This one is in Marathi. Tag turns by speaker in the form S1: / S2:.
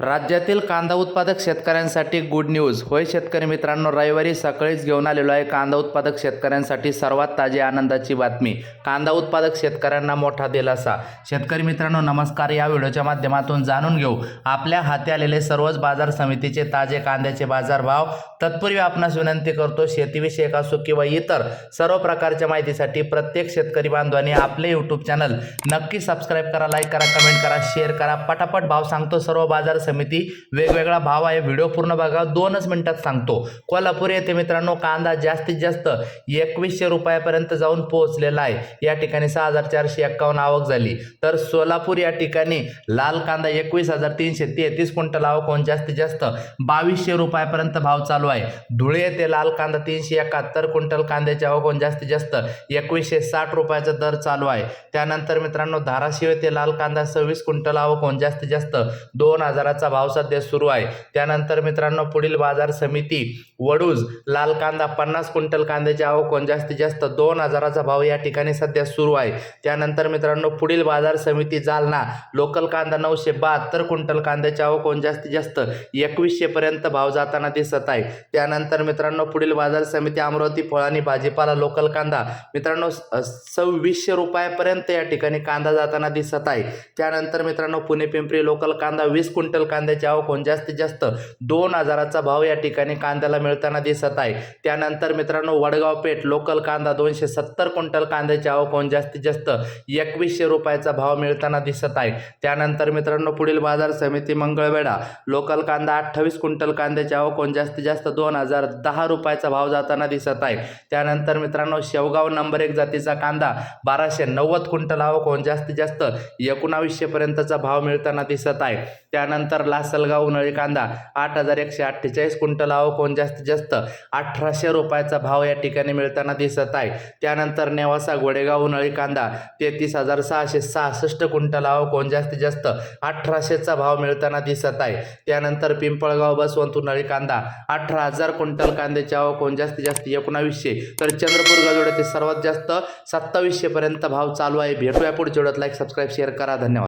S1: राज्यातील कांदा उत्पादक शेतकऱ्यांसाठी गुड न्यूज होय शेतकरी मित्रांनो रविवारी सकाळीच घेऊन आलेलो आहे कांदा उत्पादक शेतकऱ्यांसाठी सर्वात ताजी आनंदाची बातमी. कांदा उत्पादक शेतकऱ्यांना मोठा दिलासा. शेतकरी मित्रांनो नमस्कार. या व्हिडिओच्या माध्यमातून जाणून घेऊ. आपल्या हाती आलेले सर्वच बाजार समितीचे ताजे कांद्याचे बाजारभाव. तत्पूर्वी आपणास विनंती करतो शेतीविषयक असो किंवा इतर सर्व प्रकारच्या माहितीसाठी प्रत्येक शेतकरी बांधवांनी आपले यूट्यूब चॅनल नक्की सबस्क्राईब करा लाईक करा कमेंट करा शेअर करा. पटापट भाव सांगतो सर्व बाजार समिती वेगवेगळा भाव आहे. व्हिडिओ पूर्ण बघा. दोनच मिनिटात सांगतो. कोल्हापूर येथे मित्रांनो कांदा जास्तीत जास्त एकवीसशे रुपयापर्यंत जाऊन पोहोचलेला आहे. या ठिकाणी सहा हजार चारशे एक्कावन्न आवक झाली. तर सोलापूर या ठिकाणी लाल कांदा एकवीस हजार तीनशे तेहतीस क्विंटल आवक होऊन जास्तीत जास्त बावीसशे रुपयापर्यंत भाव चालू आहे. धुळे येथे लाल कांदा तीनशे एकाहत्तर क्विंटल कांद्याची आवक होऊन जास्तीत जास्त एकवीसशे साठ रुपयाचा दर चालू आहे. त्यानंतर मित्रांनो धाराशिव येथे लाल कांदा सव्वीस क्विंटल आवक होऊन जास्तीत जास्त दोन हजाराचा भाव सध्या सुरू आहे. त्यानंतर मित्रांनो पुढील बाजार समिती वडूज लाल कांदा पन्नास क्विंटल कांद्याची आवक जास्तीत जास्त दोन हजाराचा भाव या ठिकाणी सध्या सुरू आहे. त्यानंतर मित्रांनो पुढील बाजार समिती जालना लोकल कांदा नऊशे बहात्तर क्विंटल कांद्याची आवक जास्तीत जास्त एकवीसशे पर्यंत भाव जाताना दिसत आहे. त्यानंतर मित्रांनो पुढील बाजार समिती अमरावती फळ आणि भाजीपाला लोकल कांदा मित्रांनो सव्वीसशे रुपयापर्यंत या ठिकाणी कांदा जाताना दिसत आहे. त्यानंतर मित्रांनो पुणे पिंपरी लोकल कांदा वीस क्विंटल कांद्याची आवक होऊन जास्तीत जास्त दोन हजाराचा भाव या ठिकाणी कांद्याला मिळताना दिसत आहे. त्यानंतर मित्रांनो वडगाव पेठ लोकल कांदा दोनशे सत्तर क्विंटल कांद्याची आवक होऊन जास्तीत जास्त एकवीसशे रुपयाचा भाव मिळताना दिसत आहे. त्यानंतर मित्रांनो पुढील बाजार समिती मंगळवेढा लोकल कांदा अठ्ठावीस क्विंटल कांद्याची आवक होऊन जास्तीत जास्त दोन हजार दहा रुपयाचा भाव जाताना दिसत आहे. त्यानंतर मित्रांनो शेवगाव नंबर एक जातीचा कांदा बाराशे नव्वद क्विंटल आवक होऊन जास्तीत जास्त एकोणावीसशे पर्यंतचा भाव मिळताना दिसत आहे. त्यानंतर लासलगाव उन्हाळी कांदा. आठ हजार एकशे अठ्ठेचाळीस क्विंटल आवक जास्तीत जास्त? अठराशे रुपयाचा भाव या ठिकाणी मिळताना दिसत आहे. त्यानंतर नेवासा गोडेगाव उन्हाळी कांदा. तेहतीस हजार सहाशे सहासष्ट क्विंटल आवक जास्तीत जास्त? अठराशेचा भाव मिळताना दिसत आहे. त्यानंतर पिंपळगाव बसवंत उन्हाळी कांदा. अठरा हजार क्विंटल कांद्याची आवक जास्तीत जास्त? एकोणावीसशे. तर चंद्रपूर गजोड्याचे सर्वात जास्त सत्तावीसशे पर्यंत भाव चालू आहे. भेटूया पुढच्या जोड्यात लाईक सबस्क्राईब शेअर करा. धन्यवाद.